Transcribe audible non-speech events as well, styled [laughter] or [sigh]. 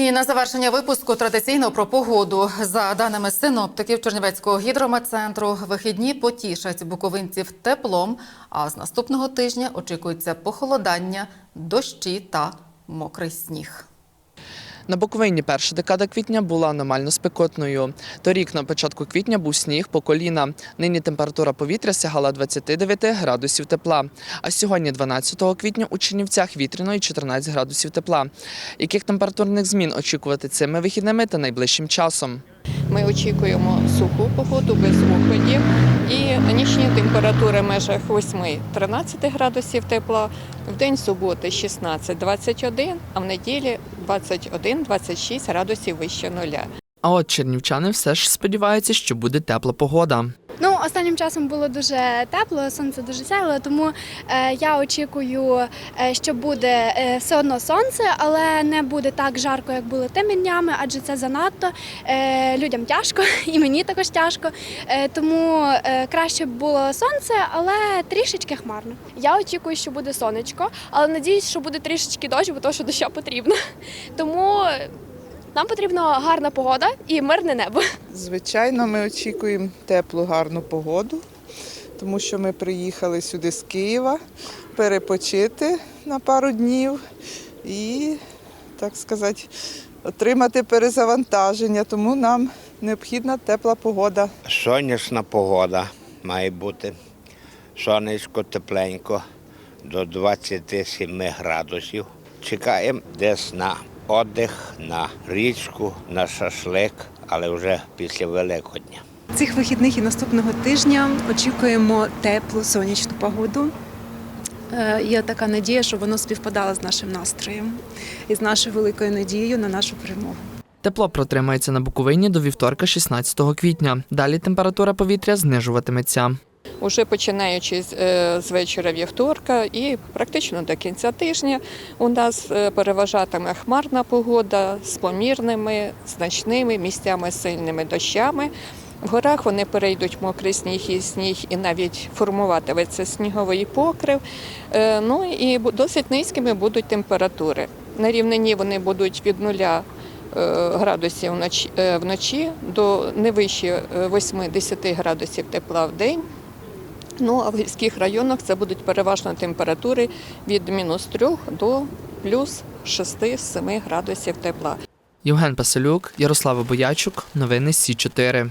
І на завершення випуску традиційно про погоду. За даними синоптиків Чернівецького гідрометцентру, вихідні потішать буковинців теплом, а з наступного тижня очікується похолодання, дощі та мокрий сніг. На Буковині перша декада квітня була аномально спекотною. Торік на початку квітня був сніг по коліна. Нині температура повітря сягала 29 градусів тепла. А сьогодні, 12 квітня, у Чернівцях вітряно і 14 градусів тепла. Яких температурних змін очікувати цими вихідними та найближчим часом? Ми очікуємо суху погоду без опадів і нічні температури в межах 8-13 градусів тепла, в день суботи 16-21, а в неділі 21-26 градусів вище нуля. А от чернівчани все ж сподіваються, що буде тепла погода. Ну, останнім часом було дуже тепло, сонце дуже сяяло, тому е, я очікую, е, що буде е, все одно сонце, але не буде так жарко, як було тими днями, адже це занадто. Людям тяжко, [laughs] і мені також тяжко. Тому краще б було сонце, але трішечки хмарно. Я очікую, що буде сонечко, але надіюсь, що буде трішечки дощ, бо то, що доща потрібно. [laughs] Тому нам потрібна гарна погода і мирне небо. Звичайно, ми очікуємо теплу, гарну погоду, тому що ми приїхали сюди з Києва перепочити на пару днів і, так сказати, отримати перезавантаження. Тому нам необхідна тепла погода. Сонячна погода має бути. Сонечко тепленько до 27 градусів. Чекаємо десь на віддих, на річку, на шашлик, але вже після Великодня. Цих вихідних і наступного тижня очікуємо теплу сонячну погоду. Е, Є така надія, що воно співпадало з нашим настроєм і з нашою великою надією на нашу перемогу. Тепло протримається на Буковині до вівторка, 16 квітня. Далі температура повітря знижуватиметься. Уже починаючи з, е, вечора вівторка і практично до кінця тижня у нас е, переважатиме хмарна погода з помірними, значними місцями сильними дощами. В горах вони перейдуть мокрий сніг і сніг, і навіть формуватиметься сніговий покрив. Е, Ну і досить низькими будуть температури. На рівнині вони будуть від нуля градусів вночі, до не вище е, 8-10 градусів тепла в день. Ну а в гірських районах це будуть переважно температури від мінус 3 до плюс 6-7 градусів тепла. Євген Паселюк, Ярослава Боячук. Новини Сі 4